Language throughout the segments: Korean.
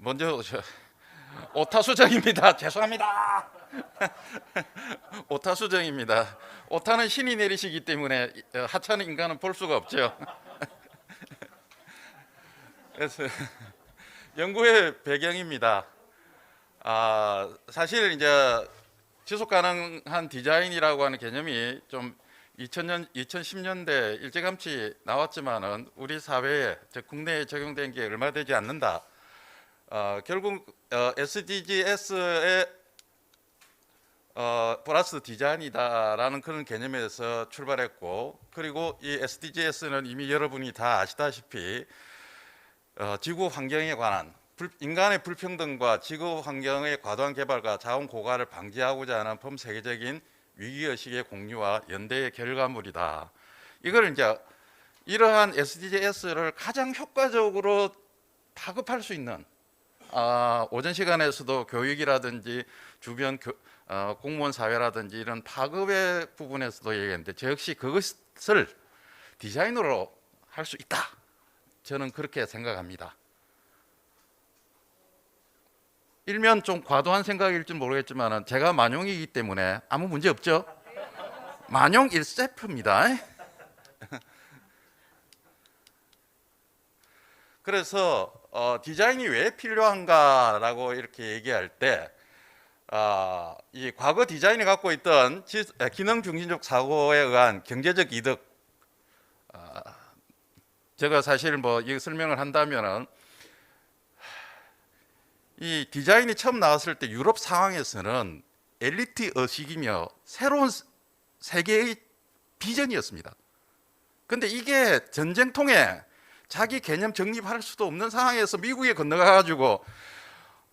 먼저 저, 오타 수정입니다. 죄송합니다. 오타 수정입니다. 오타는 신이 내리시기 때문에 어, 하찮은 인간은 볼 수가 없죠. 그래서 연구의 배경입니다. 아, 사실 이제 지속 가능한 디자인이라고 하는 개념이 좀 2000년 2010년대 일찌감치 나왔지만은 우리 사회에 즉 국내에 적용된 게 얼마 되지 않는다. 어, 결국 어, SDGs의 어, 플러스 디자인이다라는 그런 개념에서 출발했고 그리고 이 SDGs는 이미 여러분이 다 아시다시피 어, 지구 환경에 관한 불- 인간의 불평등과 지구 환경의 과도한 개발과 자원 고갈을 방지하고자 하는 범세계적인 위기 의식의 공유와 연대의 결과물이다. 이걸 이제 이러한 SDGs를 가장 효과적으로 파급할 수 있는 아, 오전 시간에서도 교육이라든지 주변 교- 어, 공무원 사회라든지 이런 파급의 부분에서도 얘기했는데 저 역시 그것을 디자인으로 할 수 있다. 저는 그렇게 생각합니다. 일면 좀 과도한 생각일지 모르겠지만 제가 만용이기 때문에 아무 문제 없죠. 만용 일세표입니다. 그래서 어, 디자인이 왜 필요한가라고 이렇게 얘기할 때, 아, 이 과거 디자인이 갖고 있던 지- 에, 기능 중심적 사고에 의한 경제적 이득, 아, 제가 사실 뭐 이 설명을 한다면은 이 디자인이 처음 나왔을 때 유럽 상황에서는 엘리트 의식이며 새로운 스- 세계의 비전이었습니다. 근데 이게 전쟁통에 자기 개념 정립할 수도 없는 상황에서 미국에 건너가 가지고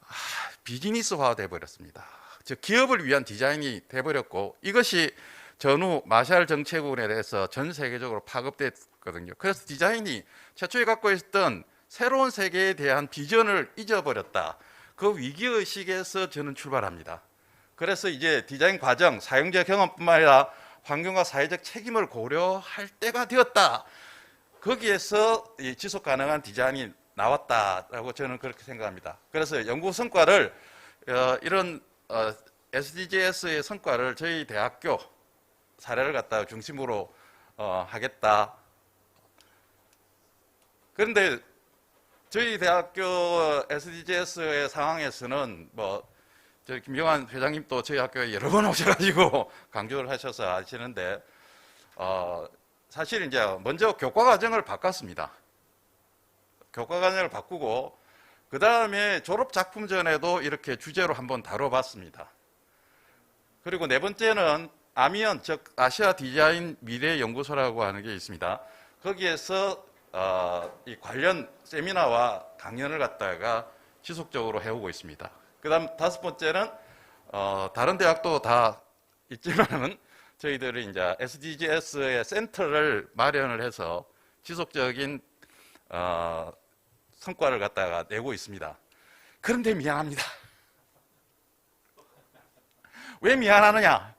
아, 비즈니스화 돼 버렸습니다. 즉 기업을 위한 디자인이 돼 버렸고 이것이 전후 마샬 정책으로 인해서 전 세계적으로 파급됐거든요. 그래서 디자인이 최초에 갖고 있었던 새로운 세계에 대한 비전을 잊어버렸다. 그 위기 의식에서 저는 출발합니다. 그래서 이제 디자인 과정, 사용자 경험뿐만 아니라 환경과 사회적 책임을 고려할 때가 되었다. 거기에서 이 지속 가능한 디자인이 나왔다라고 저는 그렇게 생각합니다. 그래서 연구 성과를 어, 이런 어, SDGs의 성과를 저희 대학교 사례를 갖다가 중심으로 어, 하겠다. 그런데 저희 대학교 SDGs의 상황에서는 뭐 저희 김영환 회장님도 저희 학교에 여러 번 오셔가지고 강조를 하셔서 아시는데 어, 사실 이제 먼저 교과 과정을 바꿨습니다. 교과 과정을 바꾸고 그 다음에 졸업 작품 전에도 이렇게 주제로 한번 다뤄봤습니다. 그리고 네 번째는 아미언 즉 아시아 디자인 미래 연구소라고 하는 게 있습니다. 거기에서 어, 이 관련 세미나와 강연을 갖다가 지속적으로 해오고 있습니다. 그다음 다섯 번째는 어, 다른 대학도 다 있지만은 저희들이 이제 SDGs의 센터를 마련을 해서 지속적인 어, 성과를 갖다가 내고 있습니다. 그런데 미안합니다. 왜 미안하느냐?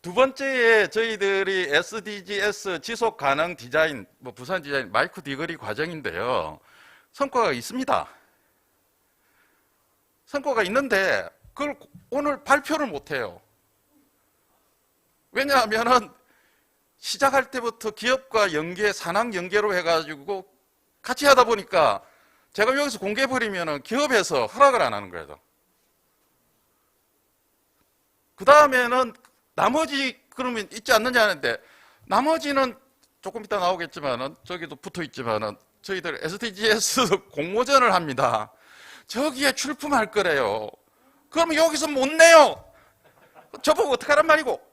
두 번째에 저희들이 SDGs 지속 가능 디자인, 뭐 부산 디자인 마이크 디그리 과정인데요. 성과가 있습니다. 성과가 있는데 그걸 오늘 발표를 못 해요. 왜냐하면은 시작할 때부터 기업과 연계, 산학 연계로 해가지고 같이 하다 보니까 제가 여기서 공개해버리면은 기업에서 허락을 안 하는 거예요. 그 다음에는 나머지 그러면 있지 않느냐 하는데 나머지는 조금 이따 나오겠지만은 저기도 붙어 있지만은 저희들 SDGs 공모전을 합니다. 저기에 출품할 거래요. 그러면 여기서 못 내요. 저보고 어떡하란 말이고.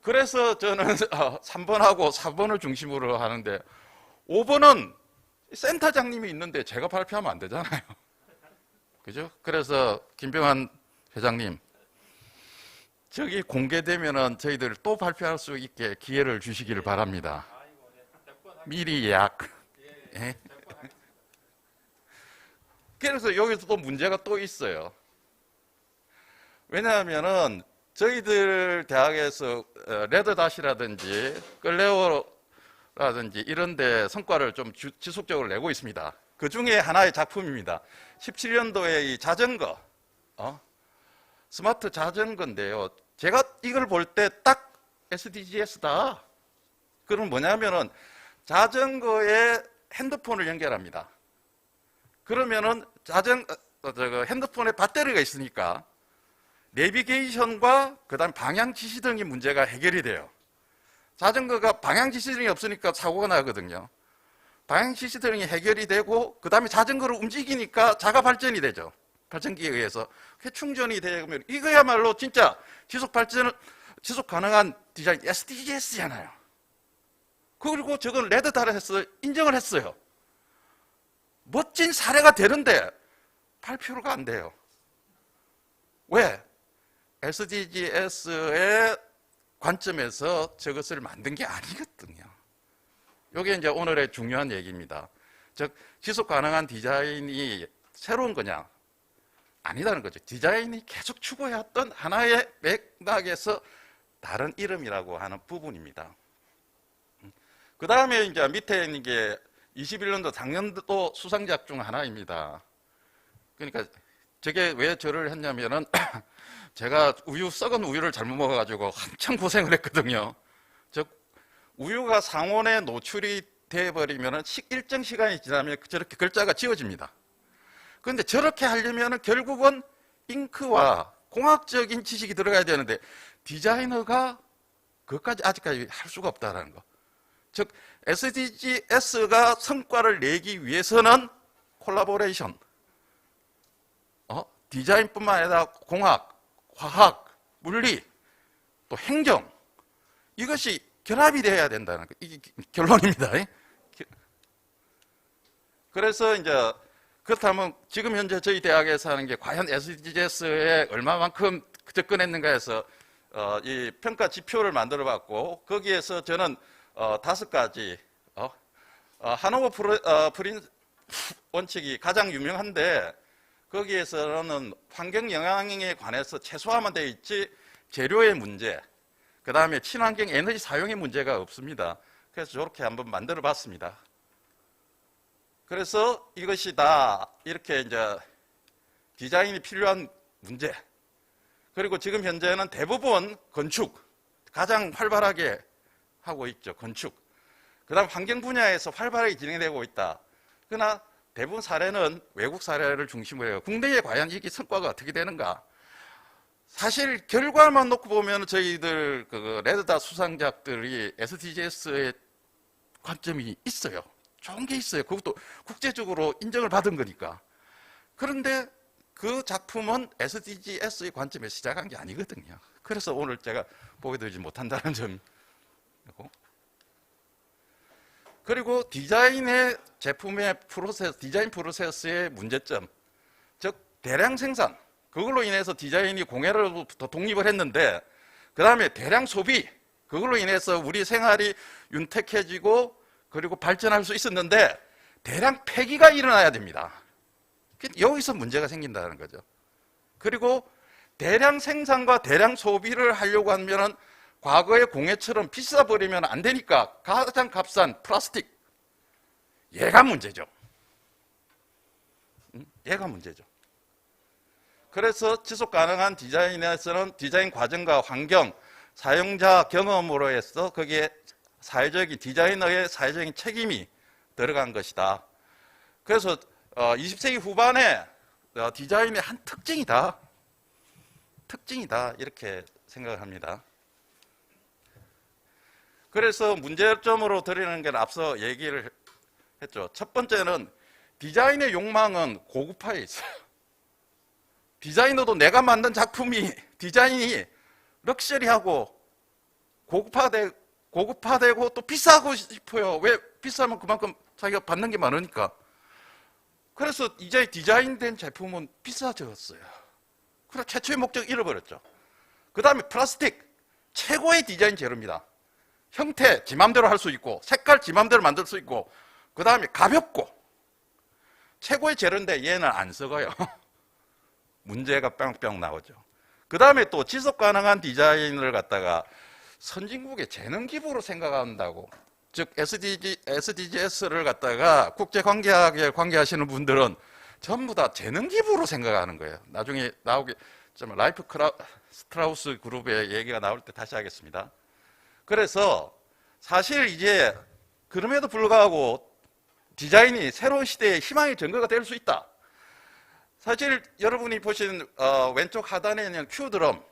예? 그래서 저는 3번하고 4번을 중심으로 하는데 5번은 센터장님이 있는데 제가 발표하면 안 되잖아요. 그죠? 그래서 김병환 회장님 저기 공개되면은 저희들 또 발표할 수 있게 기회를 주시기를 바랍니다. 미리 예약. 예? 그래서 여기서 또 문제가 또 있어요. 왜냐하면은 저희들 대학에서 어, 레드닷이라든지 끌레오라든지 이런 데 성과를 좀 주- 지속적으로 내고 있습니다. 그 중에 하나의 작품입니다. 17년도에 이 자전거, 어? 스마트 자전거인데요. 제가 이걸 볼 때 딱 SDGs다. 그럼 뭐냐면은 자전거에 핸드폰을 연결합니다. 그러면은 자전 어, 저거 핸드폰에 배터리가 있으니까 내비게이션과 그다음 방향 지시 등의 문제가 해결이 돼요. 자전거가 방향 지시 등이 없으니까 사고가 나거든요. 방향 지시 등이 해결이 되고 그다음에 자전거를 움직이니까 자가 발전이 되죠. 발전기에 의해서 그게 충전이 되면 이거야말로 진짜 지속 발전 지속 가능한 디자인 SDGs잖아요. 그리고 저건 레드달을 했어요. 인정을 했어요. 멋진 사례가 되는데 발표가 안 돼요. 왜? SDGs의 관점에서 저것을 만든 게 아니거든요. 이게 이제 오늘의 중요한 얘기입니다. 즉, 지속 가능한 디자인이 새로운 거냐? 아니다는 거죠. 디자인이 계속 추구해왔던 하나의 맥락에서 다른 이름이라고 하는 부분입니다. 그 다음에 이제 밑에 있는 게 21년도 작년도 수상작 중 하나입니다. 그러니까 저게 왜 저를 했냐면은 제가 우유 썩은 우유를 잘못 먹어가지고 한참 고생을 했거든요. 즉 우유가 상온에 노출이 돼버리면은 시- 일정 시간이 지나면 저렇게 글자가 지워집니다. 그런데 저렇게 하려면은 결국은 잉크와 공학적인 지식이 들어가야 되는데 디자이너가 그것까지 아직까지 할 수가 없다라는 거. 즉 SDGs가 성과를 내기 위해서는 콜라보레이션, 어? 디자인뿐만 아니라 공학, 화학, 물리, 또 행정 이것이 결합이 되어야 된다는 거. 이게 결론입니다. 예? 그래서 이제 그렇다면 지금 현재 저희 대학에서 하는 게 과연 SDGs에 얼마만큼 접근했는가 해서 어, 이 평가 지표를 만들어 봤고 거기에서 저는 어, 다섯 가지 어, 어, 하노버 어, 프린 원칙이 가장 유명한데 거기에서는 환경 영향에 관해서 최소화만 되어 있지 재료의 문제, 그 다음에 친환경 에너지 사용의 문제가 없습니다. 그래서 저렇게 한번 만들어 봤습니다. 그래서 이것이 다 이렇게 이제 디자인이 필요한 문제. 그리고 지금 현재는 대부분 건축 가장 활발하게 하고 있죠. 건축. 그다음 환경 분야에서 활발하게 진행되고 있다. 그러나 대부분 사례는 외국 사례를 중심으로 해요. 국내에 과연 이게 성과가 어떻게 되는가? 사실 결과만 놓고 보면 저희들 그 레드다 수상작들이 SDGs의 관점이 있어요. 좋은 게 있어요. 그것도 국제적으로 인정을 받은 거니까. 그런데 그 작품은 SDGs의 관점에서 시작한 게 아니거든요. 그래서 오늘 제가 보여드리지 못한다는 점이고. 그리고 디자인의 제품의 프로세스, 디자인 프로세스의 문제점, 즉 대량 생산, 그걸로 인해서 디자인이 공해로부터 독립을 했는데, 그 다음에 대량 소비, 그걸로 인해서 우리 생활이 윤택해지고 그리고 발전할 수 있었는데 대량 폐기가 일어나야 됩니다. 여기서 문제가 생긴다는 거죠. 그리고 대량 생산과 대량 소비를 하려고 하면은 과거의 공해처럼 비싸 버리면 안 되니까 가장 값싼 플라스틱 얘가 문제죠. 음, 얘가 문제죠. 그래서 지속 가능한 디자인에서는 디자인 과정과 환경, 사용자 경험으로 해서 거기에 사회적인 디자이너의 사회적인 책임이 들어간 것이다. 그래서 20세기 후반에 어, 디자인의 한 특징이다. 특징이다. 이렇게 생각을 합니다. 그래서 문제점으로 드리는 게 앞서 얘기를 했죠. 첫 번째는 디자인의 욕망은 고급화에 있어요. 디자이너도 내가 만든 작품이 디자인이 럭셔리하고 고급화되, 고급화되고 또 비싸고 싶어요. 왜 비싸면 그만큼 자기가 받는 게 많으니까. 그래서 이제 디자인된 제품은 비싸졌어요. 그래서 최초의 목적 잃어버렸죠. 그 다음에 플라스틱 최고의 디자인 재료입니다. 형태 지 맘대로 할 수 있고 색깔 지 맘대로 만들 수 있고 그 다음에 가볍고 최고의 재료인데 얘는 안 썩어요. 문제가 뿅뿅 나오죠. 그 다음에 또 지속 가능한 디자인을 갖다가 선진국의 재능 기부로 생각한다고 즉 SDG, SDGs를 갖다가 국제 관계학에 관계하시는 분들은 전부 다 재능 기부로 생각하는 거예요. 나중에 나오게 좀 라이프 크라, 스트라우스 그룹의 얘기가 나올 때 다시 하겠습니다. 그래서 사실 이제 그럼에도 불구하고 디자인이 새로운 시대의 희망의 증거가 될 수 있다. 사실 여러분이 보신 어, 왼쪽 하단에 있는 큐 드럼,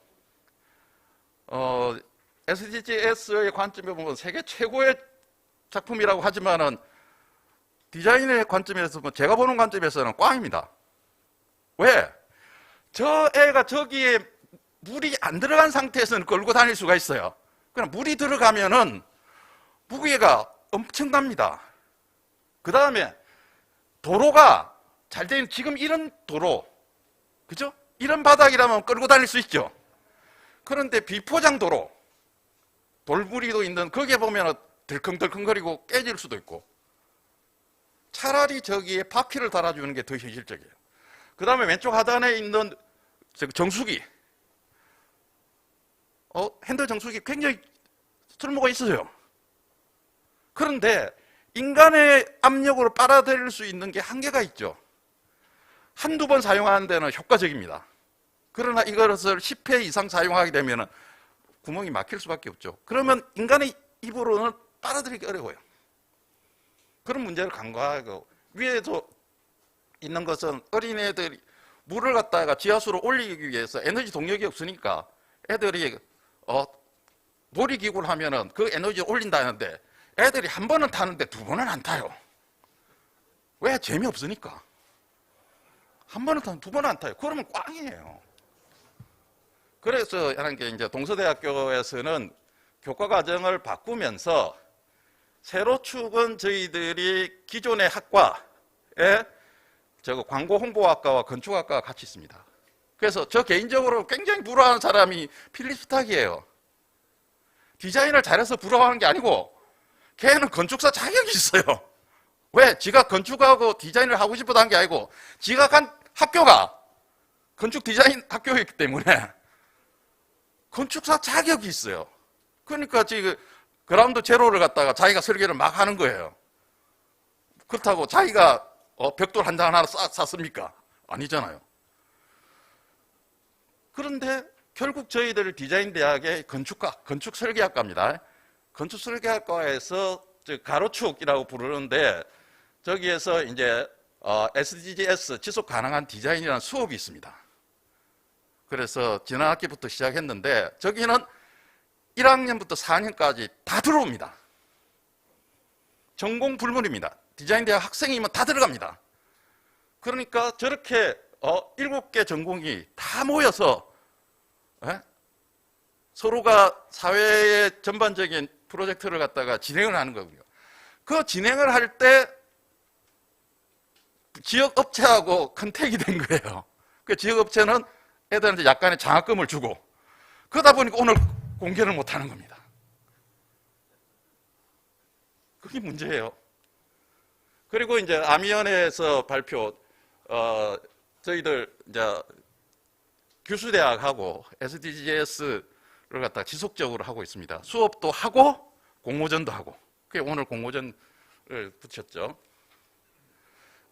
어, SDGs의 관점에 보면 세계 최고의 작품이라고 하지만은 디자인의 관점에서 뭐 제가 보는 관점에서는 꽝입니다. 왜? 저 애가 저기에 물이 안 들어간 상태에서는 끌고 다닐 수가 있어요. 그럼 물이 들어가면은 무게가 엄청납니다. 그 다음에 도로가 잘된 지금 이런 도로, 그죠? 이런 바닥이라면 끌고 다닐 수 있죠. 그런데 비포장 도로, 돌부리도 있는 거기에 보면 덜컹덜컹거리고 깨질 수도 있고 차라리 저기에 바퀴를 달아주는 게 더 현실적이에요. 그 다음에 왼쪽 하단에 있는 정수기, 어, 핸들 정수기 굉장히 쓸모가 있어요. 그런데 인간의 압력으로 빨아들일 수 있는 게 한계가 있죠. 한두 번 사용하는 데는 효과적입니다. 그러나 이것을 10회 이상 사용하게 되면 구멍이 막힐 수밖에 없죠. 그러면 인간의 입으로는 빨아들이기 어려워요. 그런 문제를 간과하고 위에도 있는 것은 어린애들이 물을 갖다가 지하수로 올리기 위해서 에너지 동력이 없으니까 애들이 어, 놀이기구를 하면은 그 에너지를 올린다는데 애들이 한 번은 타는데 두 번은 안 타요. 왜? 재미없으니까. 한 번은 타면 두 번은 안 타요. 그러면 꽝이에요. 그래서 하는 게 이제 동서대학교에서는 교과 과정을 바꾸면서 세로 축은 저희들이 기존의 학과에 저거 광고 홍보학과와 건축학과가 같이 있습니다. 그래서 저 개인적으로 굉장히 부러워하는 사람이 필립 스탁이에요. 디자인을 잘해서 부러워하는 게 아니고 걔는 건축사 자격이 있어요. 왜? 지가 건축하고 디자인을 하고 싶어서 한 게 아니고 지가 간 학교가 건축 디자인 학교이기 때문에 건축사 자격이 있어요. 그러니까 지금 그라운드 제로를 갖다가 자기가 설계를 막 하는 거예요. 그렇다고 자기가 어, 벽돌 한 장 하나 쌌, 쌌습니까? 아니잖아요. 그런데 결국 저희들 디자인 대학의 건축과 건축 설계학과입니다. 건축 설계학과에서 저 가로축이라고 부르는데 저기에서 이제 어, SDGs 지속 가능한 디자인이라는 수업이 있습니다. 그래서 지난 학기부터 시작했는데 저기는 1학년부터 4학년까지 다 들어옵니다. 전공 불문입니다. 디자인 대학 학생이면 다 들어갑니다. 그러니까 저렇게 어, 7개 전공이 다 모여서 예? 서로가 사회의 전반적인 프로젝트를 갖다가 진행을 하는 거고요. 그 진행을 할 때 지역 업체하고 컨택이 된 거예요. 그 지역 업체는 애들한테 약간의 장학금을 주고 그러다 보니까 오늘 공개를 못 하는 겁니다. 그게 문제예요. 그리고 이제 아미연에서 발표, 어, 저희들 이제 교수대학하고 SDGs를 갖다 지속적으로 하고 있습니다. 수업도 하고 공모전도 하고. 그게 오늘 공모전을 붙였죠.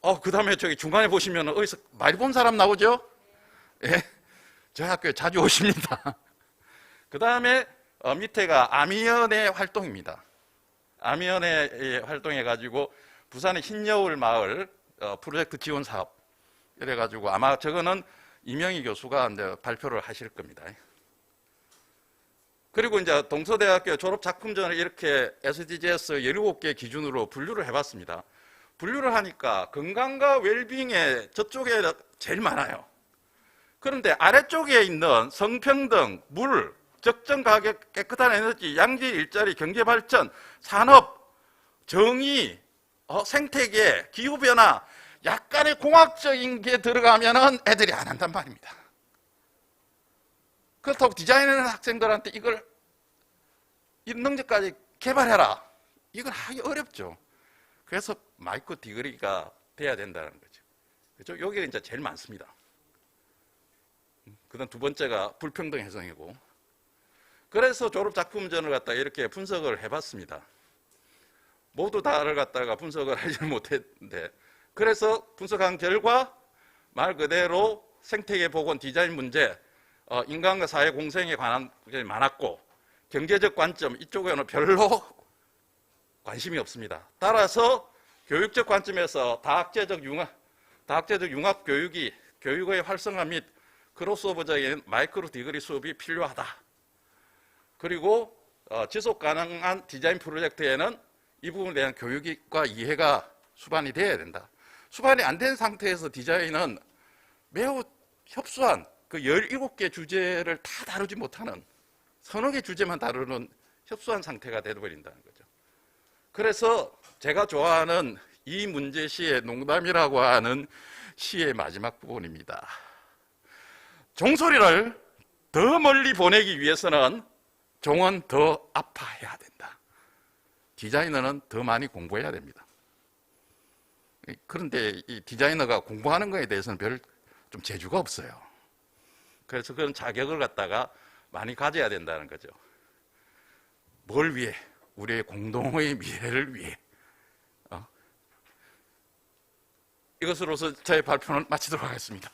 어, 그 다음에 저기 중간에 보시면 어디서 많이 본 사람 나오죠? 예. 저희 학교에 자주 오십니다. 그 다음에 어, 밑에가 아미연의 활동입니다. 아미연의 활동해가지고 부산의 흰여울 마을 어, 프로젝트 지원 사업 이래가지고 아마 저거는 이명희 교수가 이제 발표를 하실 겁니다. 그리고 이제 동서대학교 졸업 작품전을 이렇게 SDGs 17개 기준으로 분류를 해봤습니다. 분류를 하니까 건강과 웰빙에 저쪽에 제일 많아요. 그런데 아래쪽에 있는 성평등, 물, 적정 가격, 깨끗한 에너지, 양질, 일자리, 경제 발전, 산업, 정의, 어, 생태계, 기후 변화, 약간의 공학적인 게 들어가면은 애들이 안 한단 말입니다. 그렇다고 디자인하는 학생들한테 이걸 이 능력까지 개발해라. 이건 하기 어렵죠. 그래서 마이크 디그리가 돼야 된다는 거죠. 그죠? 여기가 이제 제일 많습니다. 그 다음 두 번째가 불평등 해성이고. 그래서 졸업 작품전을 갖다 이렇게 분석을 해봤습니다. 모두 다를 갖다가 분석을 하지 못했는데 그래서 분석한 결과 말 그대로 생태계 복원 디자인 문제, 어, 인간과 사회 공생에 관한 게 많았고 경제적 관점 이쪽에는 별로 관심이 없습니다. 따라서 교육적 관점에서 다학제적 융합, 다학제적 융합 교육이 교육의 활성화 및 크로스오버적인 마이크로 디그리 수업이 필요하다. 그리고 어, 지속 가능한 디자인 프로젝트에는 이 부분에 대한 교육과 이해가 수반이 돼야 된다. 수반이 안 된 상태에서 디자인은 매우 협소한 그 17개 주제를 다 다루지 못하는 서너 개 주제만 다루는 협소한 상태가 되어버린다는 거죠. 그래서 제가 좋아하는 이 문제 시의 농담이라고 하는 시의 마지막 부분입니다. 종소리를 더 멀리 보내기 위해서는 종은 더 아파해야 된다. 디자이너는 더 많이 공부해야 됩니다. 그런데 이 디자이너가 공부하는 것에 대해서는 별 좀 재주가 없어요. 그래서 그런 자격을 갖다가 많이 가져야 된다는 거죠. 뭘 위해? 우리의 공동의 미래를 위해. 어? 이것으로서 저의 발표는 마치도록 하겠습니다.